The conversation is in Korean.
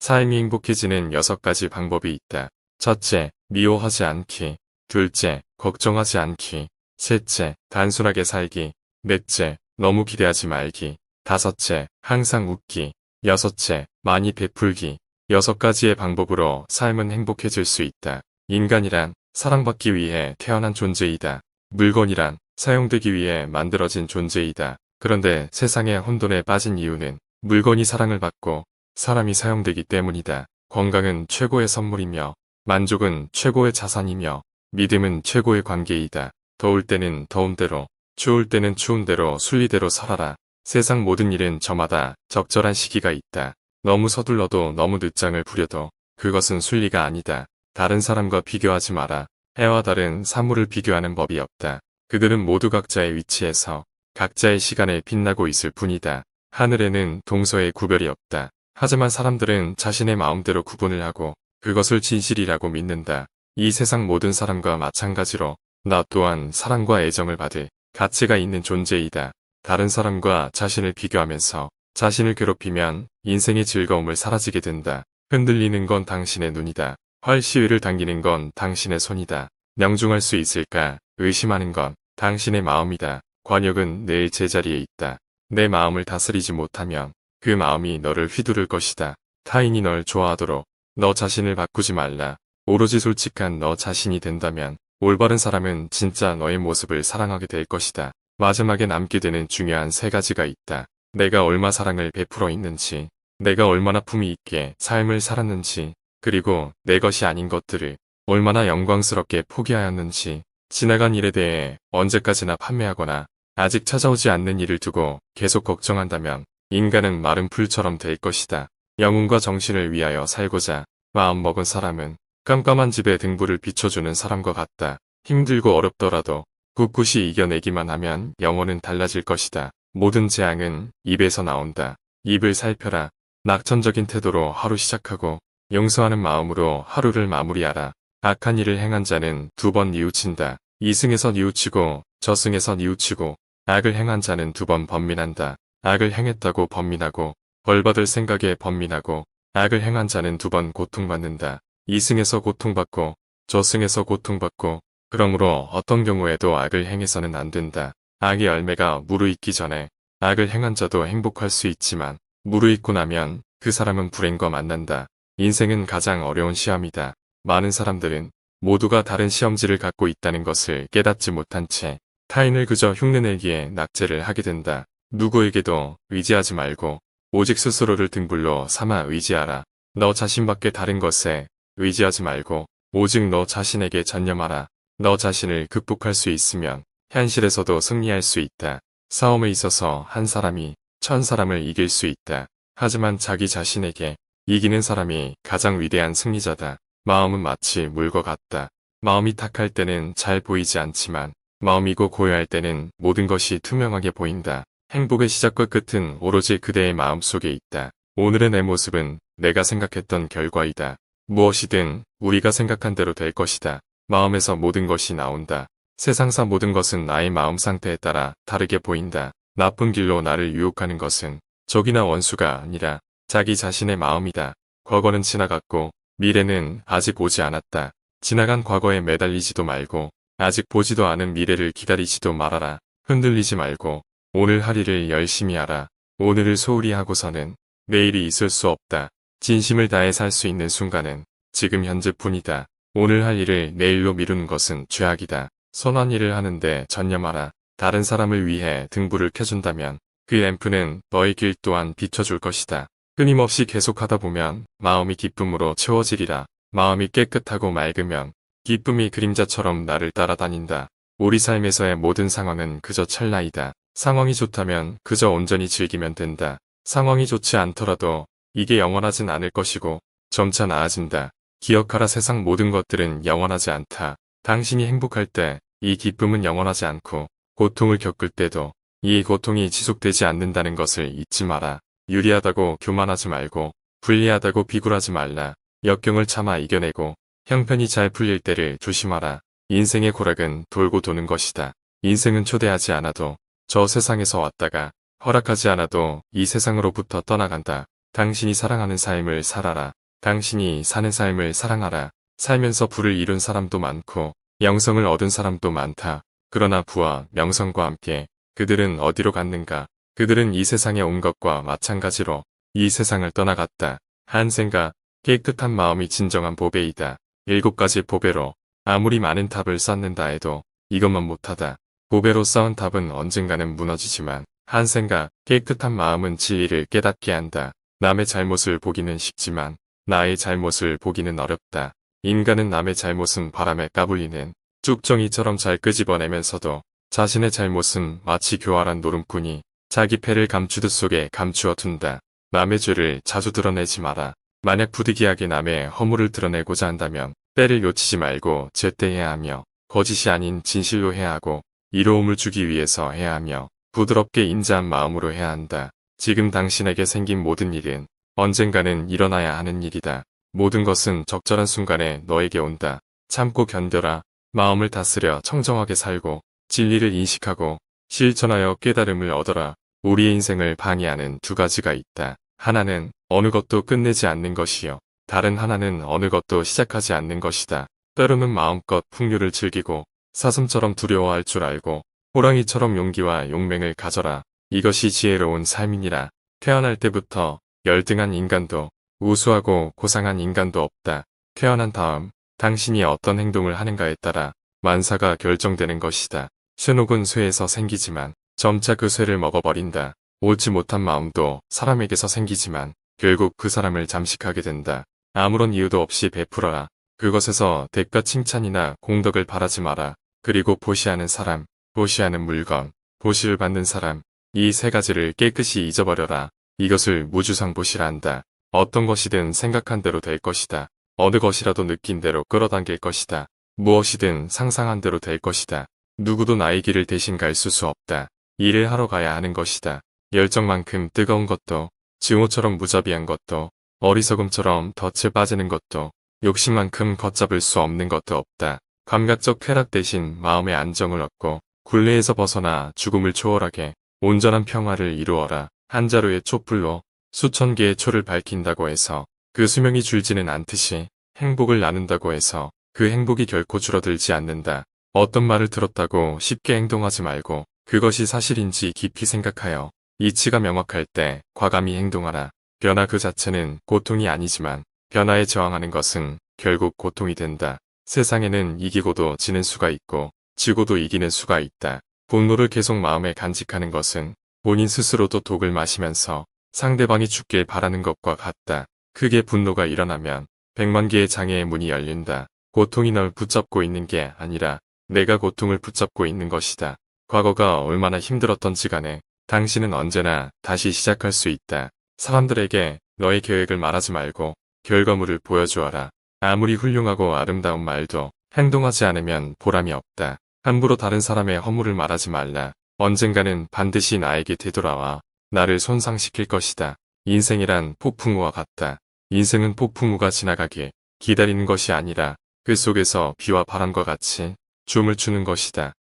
삶이 행복해지는 여섯 가지 방법이 있다. 첫째, 미워하지 않기. 둘째, 걱정하지 않기. 셋째, 단순하게 살기. 넷째, 너무 기대하지 말기. 다섯째, 항상 웃기. 여섯째, 많이 베풀기. 여섯 가지의 방법으로 삶은 행복해질 수 있다. 인간이란 사랑받기 위해 태어난 존재이다. 물건이란 사용되기 위해 만들어진 존재이다. 그런데 세상의 혼돈에 빠진 이유는 물건이 사랑을 받고 사람이 사용되기 때문이다. 건강은 최고의 선물이며 만족은 최고의 자산이며 믿음은 최고의 관계이다. 더울 때는 더운 대로, 추울 때는 추운 대로 순리대로 살아라. 세상 모든 일은 저마다 적절한 시기가 있다. 너무 서둘러도 너무 늦장을 부려도 그것은 순리가 아니다. 다른 사람과 비교하지 마라. 해와 달은 사물을 비교하는 법이 없다. 그들은 모두 각자의 위치에서 각자의 시간에 빛나고 있을 뿐이다. 하늘에는 동서의 구별이 없다. 하지만 사람들은 자신의 마음대로 구분을 하고 그것을 진실이라고 믿는다. 이 세상 모든 사람과 마찬가지로 나 또한 사랑과 애정을 받을 가치가 있는 존재이다. 다른 사람과 자신을 비교하면서 자신을 괴롭히면 인생의 즐거움을 사라지게 된다. 흔들리는 건 당신의 눈이다. 활 시위를 당기는 건 당신의 손이다. 명중할 수 있을까 의심하는 건 당신의 마음이다. 관역은 늘 제자리에 있다. 내 마음을 다스리지 못하면 그 마음이 너를 휘두를 것이다. 타인이 널 좋아하도록 너 자신을 바꾸지 말라. 오로지 솔직한 너 자신이 된다면 올바른 사람은 진짜 너의 모습을 사랑하게 될 것이다. 마지막에 남게 되는 중요한 세 가지가 있다. 내가 얼마 사랑을 베풀어 있는지, 내가 얼마나 품위 있게 삶을 살았는지, 그리고 내 것이 아닌 것들을 얼마나 영광스럽게 포기하였는지, 지나간 일에 대해 언제까지나 판매하거나 아직 찾아오지 않는 일을 두고 계속 걱정한다면 인간은 마른 풀처럼 될 것이다. 영혼과 정신을 위하여 살고자 마음먹은 사람은 깜깜한 집에 등불을 비춰주는 사람과 같다. 힘들고 어렵더라도 꿋꿋이 이겨내기만 하면 영혼은 달라질 것이다. 모든 재앙은 입에서 나온다. 입을 살펴라. 낙천적인 태도로 하루 시작하고 용서하는 마음으로 하루를 마무리하라. 악한 일을 행한 자는 두 번 뉘우친다. 이승에서 뉘우치고 저승에서 뉘우치고 악을 행한 자는 두번 번민한다. 악을 행했다고 번민하고 벌받을 생각에 번민하고 악을 행한 자는 두 번 고통받는다. 이승에서 고통받고 저승에서 고통받고 그러므로 어떤 경우에도 악을 행해서는 안 된다. 악의 열매가 무르익기 전에 악을 행한 자도 행복할 수 있지만 무르익고 나면 그 사람은 불행과 만난다. 인생은 가장 어려운 시험이다. 많은 사람들은 모두가 다른 시험지를 갖고 있다는 것을 깨닫지 못한 채 타인을 그저 흉내내기에 낙제를 하게 된다. 누구에게도 의지하지 말고 오직 스스로를 등불로 삼아 의지하라. 너 자신밖에 다른 것에 의지하지 말고 오직 너 자신에게 전념하라. 너 자신을 극복할 수 있으면 현실에서도 승리할 수 있다. 싸움에 있어서 한 사람이 천 사람을 이길 수 있다. 하지만 자기 자신에게 이기는 사람이 가장 위대한 승리자다. 마음은 마치 물과 같다. 마음이 탁할 때는 잘 보이지 않지만 마음이고 고요할 때는 모든 것이 투명하게 보인다. 행복의 시작과 끝은 오로지 그대의 마음 속에 있다. 오늘의 내 모습은 내가 생각했던 결과이다. 무엇이든 우리가 생각한 대로 될 것이다. 마음에서 모든 것이 나온다. 세상사 모든 것은 나의 마음 상태에 따라 다르게 보인다. 나쁜 길로 나를 유혹하는 것은 적이나 원수가 아니라 자기 자신의 마음이다. 과거는 지나갔고 미래는 아직 오지 않았다. 지나간 과거에 매달리지도 말고 아직 보지도 않은 미래를 기다리지도 말아라. 흔들리지 말고 오늘 할 일을 열심히 하라. 오늘을 소홀히 하고서는 내일이 있을 수 없다. 진심을 다해 살 수 있는 순간은 지금 현재뿐이다. 오늘 할 일을 내일로 미루는 것은 죄악이다. 선한 일을 하는데 전념하라. 다른 사람을 위해 등불을 켜준다면 그 램프는 너의 길 또한 비춰줄 것이다. 끊임없이 계속하다 보면 마음이 기쁨으로 채워지리라. 마음이 깨끗하고 맑으면 기쁨이 그림자처럼 나를 따라다닌다. 우리 삶에서의 모든 상황은 그저 찰나이다. 상황이 좋다면 그저 온전히 즐기면 된다. 상황이 좋지 않더라도 이게 영원하진 않을 것이고 점차 나아진다. 기억하라 세상 모든 것들은 영원하지 않다. 당신이 행복할 때 이 기쁨은 영원하지 않고 고통을 겪을 때도 이 고통이 지속되지 않는다는 것을 잊지 마라. 유리하다고 교만하지 말고 불리하다고 비굴하지 말라. 역경을 참아 이겨내고 형편이 잘 풀릴 때를 조심하라. 인생의 고락은 돌고 도는 것이다. 인생은 초대하지 않아도 저 세상에서 왔다가 허락하지 않아도 이 세상으로부터 떠나간다. 당신이 사랑하는 삶을 살아라. 당신이 사는 삶을 사랑하라. 살면서 부를 이룬 사람도 많고 영성을 얻은 사람도 많다. 그러나 부와 명성과 함께 그들은 어디로 갔는가? 그들은 이 세상에 온 것과 마찬가지로 이 세상을 떠나갔다. 한생가 깨끗한 마음이 진정한 보배이다. 일곱 가지 보배로 아무리 많은 탑을 쌓는다 해도 이것만 못하다. 보배로 쌓은 탑은 언젠가는 무너지지만 한생가 깨끗한 마음은 진리를 깨닫게 한다. 남의 잘못을 보기는 쉽지만 나의 잘못을 보기는 어렵다. 인간은 남의 잘못은 바람에 까불리는 쭉정이처럼 잘 끄집어내면서도 자신의 잘못은 마치 교활한 노름꾼이 자기 패를 감추듯 속에 감추어 둔다. 남의 죄를 자주 드러내지 마라. 만약 부득이하게 남의 허물을 드러내고자 한다면 때를 놓치지 말고 제때해야 하며 거짓이 아닌 진실로 해야 하고 이로움을 주기 위해서 해야 하며 부드럽게 인자한 마음으로 해야 한다. 지금 당신에게 생긴 모든 일은 언젠가는 일어나야 하는 일이다. 모든 것은 적절한 순간에 너에게 온다. 참고 견뎌라. 마음을 다스려 청정하게 살고 진리를 인식하고 실천하여 깨달음을 얻어라. 우리의 인생을 방해하는 두 가지가 있다. 하나는 어느 것도 끝내지 않는 것이요. 다른 하나는 어느 것도 시작하지 않는 것이다. 때로는 마음껏 풍류를 즐기고 사슴처럼 두려워할 줄 알고 호랑이처럼 용기와 용맹을 가져라. 이것이 지혜로운 삶이니라. 태어날 때부터 열등한 인간도 우수하고 고상한 인간도 없다. 태어난 다음 당신이 어떤 행동을 하는가에 따라 만사가 결정되는 것이다. 쇠녹은 쇠에서 생기지만 점차 그 쇠를 먹어버린다. 옳지 못한 마음도 사람에게서 생기지만 결국 그 사람을 잠식하게 된다. 아무런 이유도 없이 베풀어라. 그것에서 대가 칭찬이나 공덕을 바라지 마라. 그리고 보시하는 사람, 보시하는 물건, 보시를 받는 사람, 이 세 가지를 깨끗이 잊어버려라. 이것을 무주상보시라 한다. 어떤 것이든 생각한 대로 될 것이다. 어느 것이라도 느낀 대로 끌어당길 것이다. 무엇이든 상상한 대로 될 것이다. 누구도 나의 길을 대신 갈수 없다. 일을 하러 가야 하는 것이다. 열정만큼 뜨거운 것도, 증오처럼 무자비한 것도, 어리석음처럼 덫에 빠지는 것도, 욕심만큼 걷잡을 수 없는 것도 없다. 감각적 쾌락 대신 마음의 안정을 얻고, 굴레에서 벗어나 죽음을 초월하게 온전한 평화를 이루어라. 한 자루의 촛불로 수천 개의 초를 밝힌다고 해서 그 수명이 줄지는 않듯이 행복을 나눈다고 해서 그 행복이 결코 줄어들지 않는다. 어떤 말을 들었다고 쉽게 행동하지 말고 그것이 사실인지 깊이 생각하여 이치가 명확할 때 과감히 행동하라. 변화 그 자체는 고통이 아니지만 변화에 저항하는 것은 결국 고통이 된다. 세상에는 이기고도 지는 수가 있고 지고도 이기는 수가 있다. 분노를 계속 마음에 간직하는 것은 본인 스스로도 독을 마시면서 상대방이 죽길 바라는 것과 같다. 크게 분노가 일어나면 백만 개의 장애의 문이 열린다. 고통이 널 붙잡고 있는 게 아니라 내가 고통을 붙잡고 있는 것이다. 과거가 얼마나 힘들었던지 간에 당신은 언제나 다시 시작할 수 있다. 사람들에게 너의 계획을 말하지 말고 결과물을 보여주어라. 아무리 훌륭하고 아름다운 말도 행동하지 않으면 보람이 없다. 함부로 다른 사람의 허물을 말하지 말라. 언젠가는 반드시 나에게 되돌아와 나를 손상시킬 것이다. 인생이란 폭풍우와 같다. 인생은 폭풍우가 지나가길 기다리는 것이 아니라 그 속에서 비와 바람과 같이 춤을 추는 것이다.